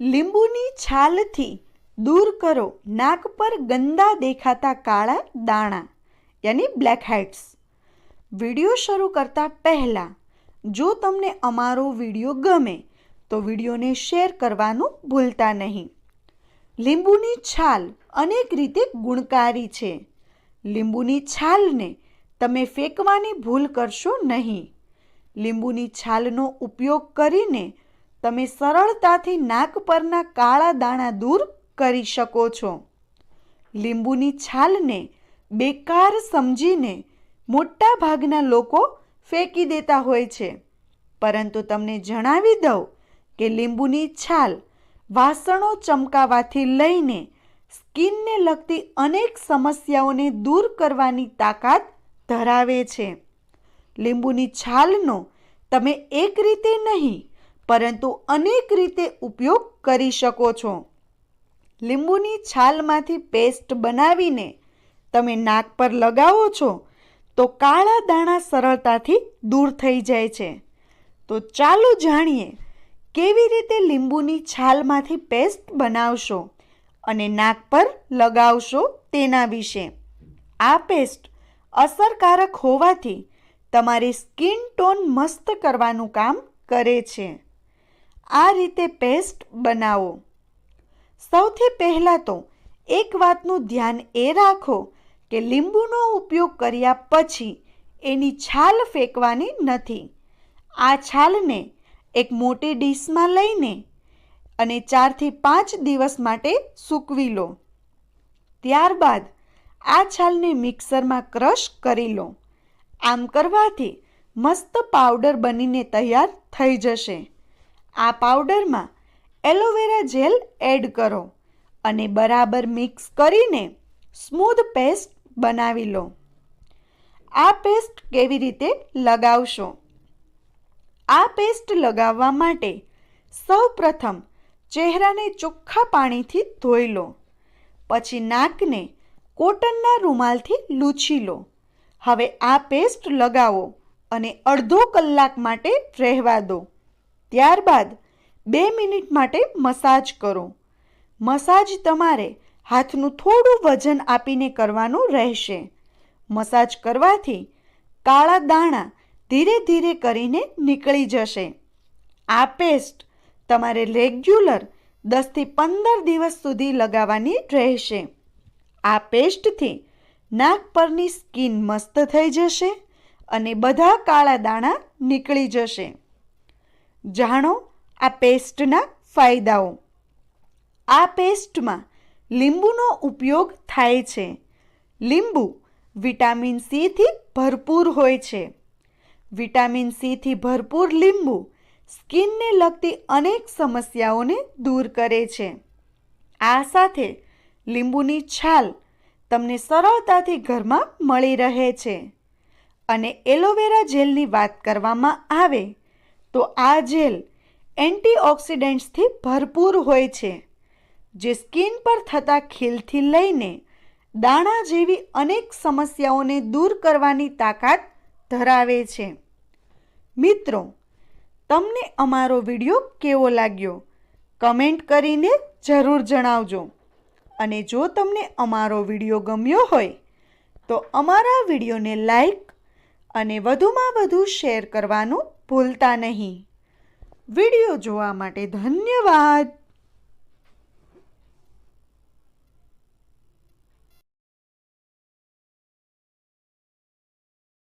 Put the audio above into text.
લીંબુની છાલથી દૂર કરો. નાક પર ગંદા દેખાતા કાળા દાણા, યાની બ્લેક હેડ્સ વીડિયો શરૂ કરતા પહેલાં, જો તમને અમારો વીડિયો ગમે, તો વિડીયોને શેર કરવાનું ભૂલતા નહીં. લીંબુની છાલ અનેક રીતે ગુણકારી છે. લીંબુની છાલને તમે ફેંકવાની ભૂલ કરશો નહીં. લીંબુની છાલનો ઉપયોગ કરીને તમે સરળતાથી નાક પરના કાળા દાણા દૂર કરી શકો છો. લીંબુની છાલને બેકાર સમજીને મોટા ભાગના લોકો ફેંકી દેતા હોય છે. પરંતુ તમને જણાવી દઉં કે લીંબુની છાલ વાસણો ચમકાવાથી લઈને સ્કિનને લગતી અનેક સમસ્યાઓને દૂર કરવાની તાકાત ધરાવે છે. લીંબુની છાલનો તમે એક રીતે નહીં પરંતુ અનેક રીતે ઉપયોગ કરી શકો છો. લીંબુની છાલમાંથી પેસ્ટ બનાવીને તમે નાક પર લગાવો છો, તો કાળા દાણા સરળતાથી દૂર થઈ જાય છે. તો ચાલો જાણીએ કેવી રીતે લીંબુની છાલમાંથી પેસ્ટ બનાવશો અને નાક પર લગાવશો તેના વિશે. આ પેસ્ટ અસરકારક હોવાથી તમારી સ્કિન ટોન મસ્ત કરવાનું કામ કરે છે. આ રીતે પેસ્ટ બનાવો. સૌથી પહેલાં તો એક વાતનું ધ્યાન એ રાખો કે લીંબુનો ઉપયોગ કર્યા પછી એની છાલ ફેંકવાની નથી. આ છાલને એક મોટી ડીશમાં લઈને અને ચારથી પાંચ દિવસ માટે સૂકવી લો. ત્યારબાદ આ છાલને મિક્સરમાં ક્રશ કરી લો. આમ કરવાથી મસ્ત પાવડર બનીને તૈયાર થઈ જશે. આ પાવડરમાં એલોવેરા જેલ એડ કરો અને બરાબર મિક્સ કરીને સ્મૂધ પેસ્ટ બનાવી લો. આ પેસ્ટ કેવી રીતે લગાવશો? આ પેસ્ટ લગાવવા માટે સૌ પ્રથમ ચહેરાને ચોખ્ખા પાણીથી ધોઈ લો. પછી નાકને કોટનના રૂમાલથી લૂછી લો. હવે આ પેસ્ટ લગાવો અને અડધો કલાક માટે રહેવા દો. ત્યારબાદ બે મિનિટ માટે મસાજ કરો. મસાજ તમારે હાથનું થોડું વજન આપીને કરવાનું રહેશે. મસાજ કરવાથી કાળા દાણા ધીરે ધીરે કરીને નીકળી જશે. આ પેસ્ટ તમારે રેગ્યુલર દસથી પંદર દિવસ સુધી લગાવવાની રહેશે. આ પેસ્ટથી નાક પરની સ્કિન મસ્ત થઈ જશે અને બધા કાળા દાણા નીકળી જશે. જાણો આ પેસ્ટના ફાયદાઓ. આ પેસ્ટમાં લીંબુનો ઉપયોગ થાય છે. લીંબુ વિટામિન સીથી ભરપૂર હોય છે. વિટામિન સીથી ભરપૂર લીંબુ સ્કિનને લગતી અનેક સમસ્યાઓને દૂર કરે છે. આ સાથે લીંબુની છાલ તમને સરળતાથી ઘરમાં મળી રહે છે. અને એલોવેરા જેલની વાત કરવામાં આવે તો આ જેલ એન્ટીઓક્સિડન્ટ્સથી ભરપૂર હોય છે, જે સ્કિન પર થતા ખીલથી લઈને દાણા જેવી અનેક સમસ્યાઓને દૂર કરવાની તાકાત ધરાવે છે. મિત્રો, તમને અમારો વીડિયો કેવો લાગ્યો? કમેન્ટ કરીને જરૂર જણાવજો. અને જો તમને અમારો વીડિયો ગમ્યો હોય, તો અમારા વિડીયોને લાઈક અને વધુમાં વધુ શેર કરવાનું ભૂલતા નહીં. વીડિયો જોવા માટે ધન્યવાદ.